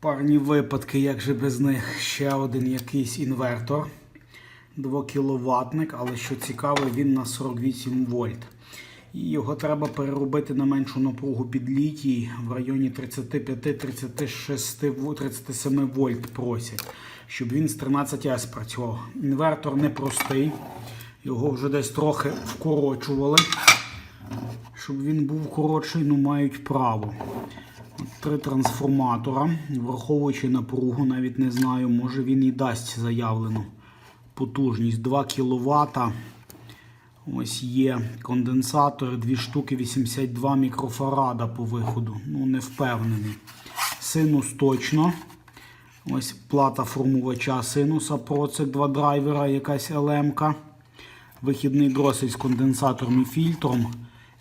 Парні випадки, як же без них, ще один якийсь інвертор. 2 кВт, але що цікаво, він на 48 вольт. І його треба переробити на меншу напругу під літій в районі 35-36-37 вольт просять, щоб він з 13С працював. Інвертор непростий, його вже десь трохи вкорочували. Щоб він був коротший, ну мають право. Три трансформатора, враховуючи напругу, навіть не знаю, може він і дасть заявлену потужність 2 кВт. Ось є конденсатори, дві штуки 82 мікрофарада по виходу. Ну, не впевнений. Синус точно. Ось плата формувача синуса, процик, два драйвера, якась LM-ка. Вихідний дросить з конденсатором і фільтром.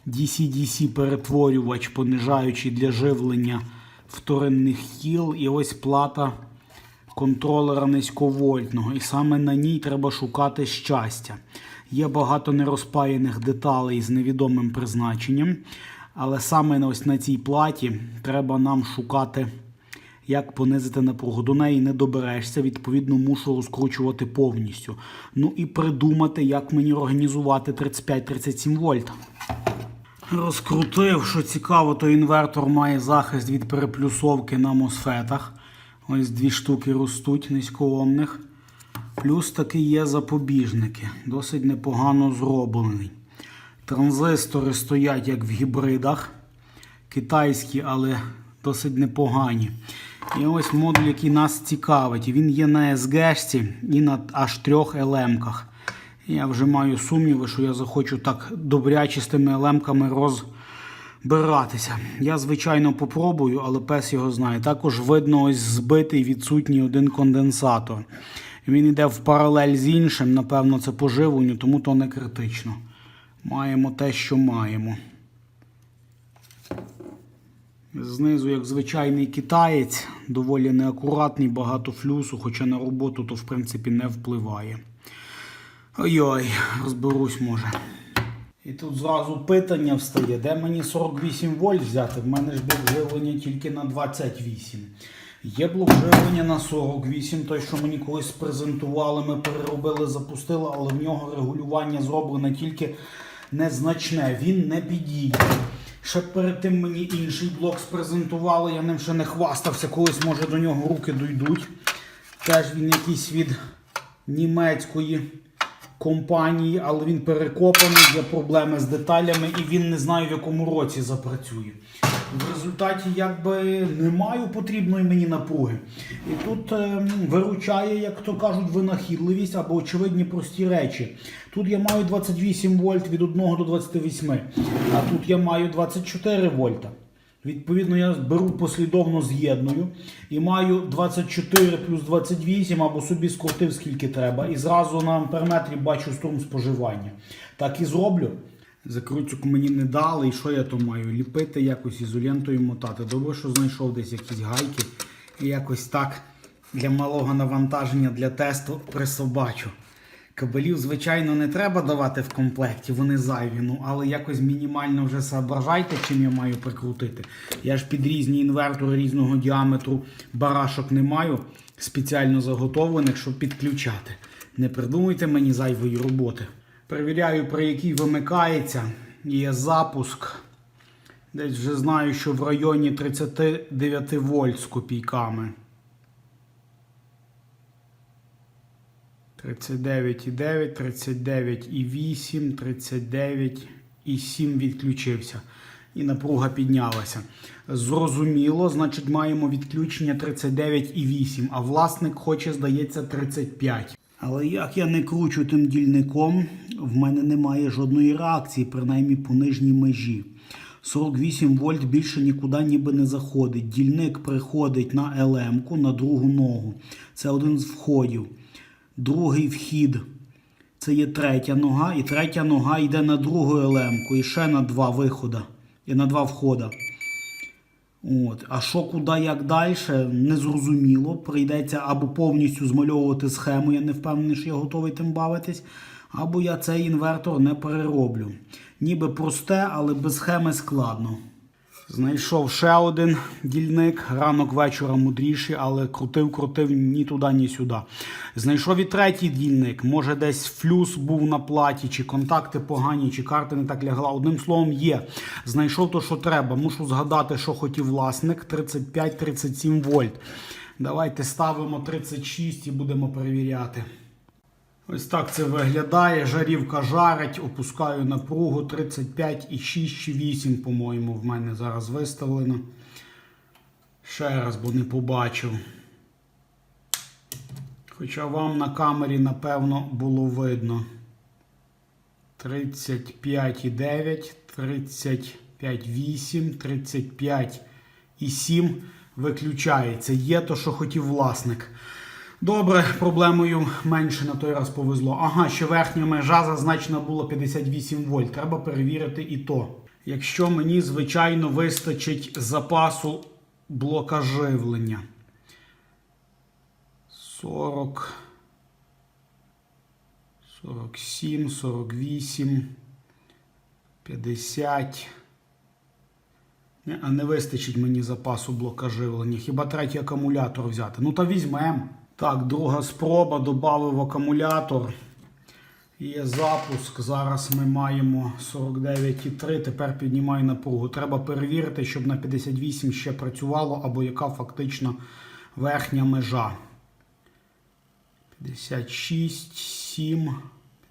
DC-DC перетворювач, понижаючий для живлення вторинних кіл. І ось плата контролера низьковольтного. І саме на ній треба шукати щастя. Є багато нерозпаяних деталей з невідомим призначенням. Але саме ось на цій платі треба нам шукати, як понизити напругу. До неї не доберешся, відповідно, мушу розкручувати повністю. Ну і придумати, як мені організувати 35-37 вольт. Розкрутив, що цікаво, то інвертор має захист від переплюсовки на мосфетах. Ось дві штуки ростуть низькоомних. Плюс таки є запобіжники. Досить непогано зроблений. Транзистори стоять як в гібридах. Китайські, але досить непогані. І ось модуль, який нас цікавить. Він є на SG і на аж трьох LM-ках. Я вже маю сумніви, що я захочу так добряче з тими LM-ками розбиратися. Я, звичайно, попробую, але пес його знає. Також видно ось збитий відсутній один конденсатор. Він йде в паралель з іншим, напевно, це поживленню, тому то не критично. Маємо те, що маємо. Знизу, як звичайний китаєць, доволі неакуратний, багато флюсу, хоча на роботу то в принципі не впливає. Ой-ой, розберусь може. І тут зразу питання встає, де мені 48 вольт взяти? В мене ж блок живлення тільки на 28. Є блок живлення на 48, той, що мені колись презентували, ми переробили, запустили, але в нього регулювання зроблене тільки незначне, він не підійде. Ще перед тим мені інший блок спрезентували, я ним ще не хвастався, колись може до нього руки дойдуть. Теж він якийсь від німецької компанії, але він перекопаний, є проблеми з деталями і він не знаю в якому році запрацює. В результаті якби не маю потрібної мені напруги. І тут ем, виручає, як то кажуть, винахідливість або очевидні прості речі. Тут я маю 28 вольт від 1 до 28, а тут я маю 24 вольта. Відповідно, я беру послідовно з'єдную і маю 24 плюс 28 або собі скрутив скільки треба. І зразу на амперметрі бачу струм споживання. Так і зроблю. Закрутчик мені не дали, і що я то маю? Ліпити якось ізолентою мотати. Добре, що знайшов десь якісь гайки. І якось так для малого навантаження для тесту присобачу. Кабелів, звичайно, не треба давати в комплекті, вони зайві, ну але якось мінімально вже соображайте, чим я маю прикрутити. Я ж під різні інвертори різного діаметру барашок не маю спеціально заготовлених, щоб підключати. Не придумуйте мені зайвої роботи. Перевіряю, при якій вимикається. Є запуск. Десь вже знаю, що в районі 39 вольт з копійками. 39,9, 39,8, 39,7 відключився. І напруга піднялася. Зрозуміло, значить, маємо відключення 39,8, а власник хоче, здається, 35. Але як я не кручу тим дільником, в мене немає жодної реакції, принаймні по нижній межі. 48 вольт більше нікуди ніби не заходить. Дільник приходить на ЛМ-ку, на другу ногу. Це один з входів. Другий вхід це є третя нога, і третя нога йде на другу елемку, і ще на два виходи, і на два входа. От. А що куди, як далі, незрозуміло. Прийдеться або повністю змальовувати схему, я не впевнений, що я готовий тим бавитись, або я цей інвертор не перероблю. Ніби просте, але без схеми складно. Знайшов ще один дільник, ранок вечора мудріший, але крутив, крутив ні туди, ні сюди. Знайшов і третій дільник. Може, десь флюс був на платі, чи контакти погані, чи карти не так лягла. Одним словом, є. Знайшов то, що треба. Мушу згадати, що хотів власник. 35-37 вольт. Давайте ставимо 36 і будемо перевіряти. Ось так це виглядає. Жарівка жарить, опускаю напругу 35,6 чи 8, по-моєму, в мене зараз виставлено. Ще раз, бо не побачив. Хоча вам на камері, напевно, було видно. 35,9, 35,8, 35,7 виключається. Є то, що хотів власник. Добре, проблемою менше на той раз повезло. Ага, ще верхня межа зазначена була 58 вольт. Треба перевірити і то. Якщо мені, звичайно, вистачить запасу блока живлення. 40, 47, 48, 50. А не вистачить мені запасу блока живлення. Хіба третій акумулятор взяти? Ну та візьмемо. Так, друга спроба. Добавив акумулятор. Є запуск. Зараз ми маємо 49,3. Тепер піднімаю напругу. Треба перевірити, щоб на 58 ще працювало, або яка фактично верхня межа. 56, 7,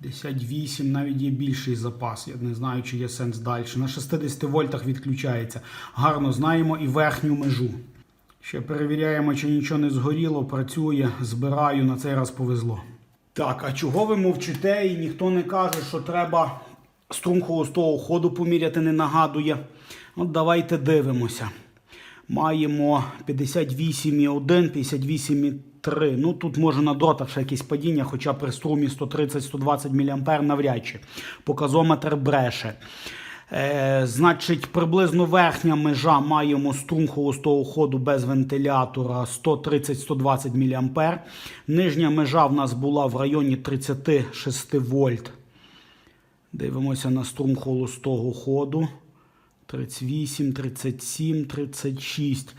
58, навіть є більший запас. Я не знаю, чи є сенс далі. На 60 вольтах відключається. Гарно знаємо і верхню межу. Ще перевіряємо, чи нічого не згоріло, працює, збираю, на цей раз повезло. Так, а чого ви мовчите і ніхто не каже, що треба струм холостого ходу поміряти, не нагадує. От давайте дивимося. Маємо 58,1, 58,3. Ну тут може на дротах ще якесь падіння, хоча при струмі 130-120 мА навряд чи. Показометр бреше. Е, значить, приблизно верхня межа маємо струм холостого ходу без вентилятора 130-120 мА. Нижня межа в нас була в районі 36 вольт. Дивимося на струм холостого ходу. 38, 37, 36.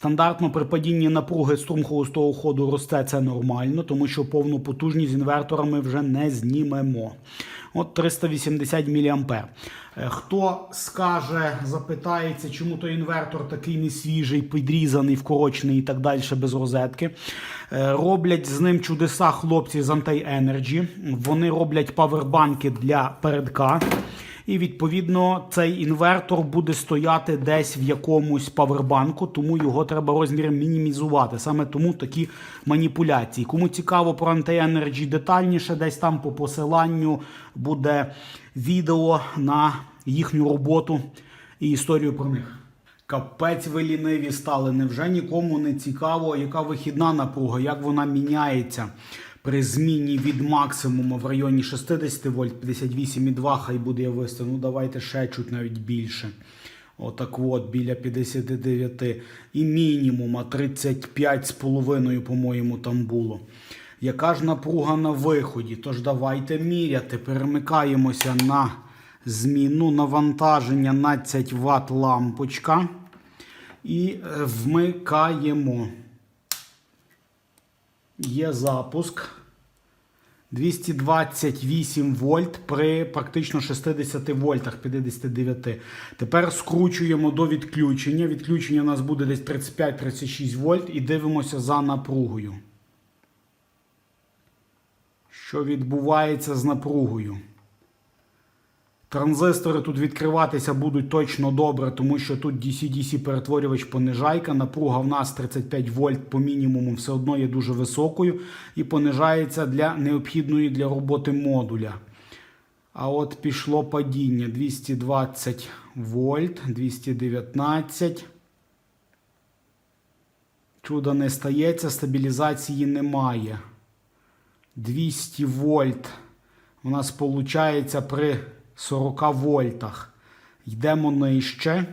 Стандартно при падінні напруги струм холостого ходу росте, це нормально, тому що повну потужність з інвертора ми вже не знімемо. От 380 мА. Е, Хто скаже, запитається, чому той інвертор такий несвіжий, підрізаний, вкорочений і так далі без розетки. Е, Роблять з ним чудеса хлопці з Anti-Energy. Вони роблять павербанки для передка. І відповідно цей інвертор буде стояти десь в якомусь павербанку, тому його треба розмір мінімізувати. Саме тому такі маніпуляції. Кому цікаво про Anti-Energy детальніше, десь там по посиланню буде відео на їхню роботу і історію про них. Капець ви ліниві стали. Невже нікому не цікаво, яка вихідна напруга, як вона міняється при зміні від максимуму в районі 60 вольт, 58,2, хай буде я виставив. Ну давайте ще чуть навіть більше. Отак от, біля 59. І мінімума 35,5, по-моєму, там було. Яка ж напруга на виході? Тож давайте міряти. Перемикаємося на зміну навантаження 12 Вт лампочка. І е, вмикаємо. Є запуск. 228 вольт при практично 60 вольтах 59. Тепер скручуємо до відключення. Відключення у нас буде десь 35-36 вольт і дивимося за напругою. Що відбувається з напругою? Транзистори тут відкриватися будуть точно добре, тому що тут DC-DC перетворювач понижайка. Напруга в нас 35 вольт по мінімуму все одно є дуже високою і понижається для необхідної для роботи модуля. А от пішло падіння 220 вольт, 219. Чудо не стається, стабілізації немає. 200 вольт. У нас виходить при 40 вольтах. Йдемо нижче.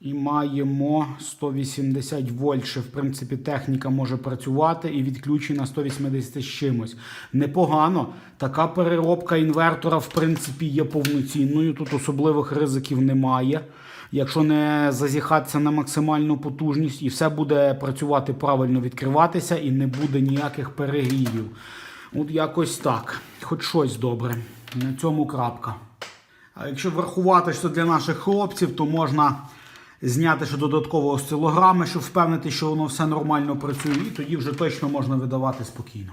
І маємо 180 вольт, ще, в принципі, техніка може працювати і відключена 180 з чимось. Непогано. Така переробка інвертора, в принципі, є повноцінною. Тут особливих ризиків немає. Якщо не зазіхатися на максимальну потужність, і все буде працювати правильно, відкриватися, і не буде ніяких перегрівів. От якось так. Хоч щось добре. На цьому крапка. А якщо врахувати, що для наших хлопців, то можна зняти ще додатково осцилограми, щоб впевнити, що воно все нормально працює, і тоді вже точно можна видавати спокійно.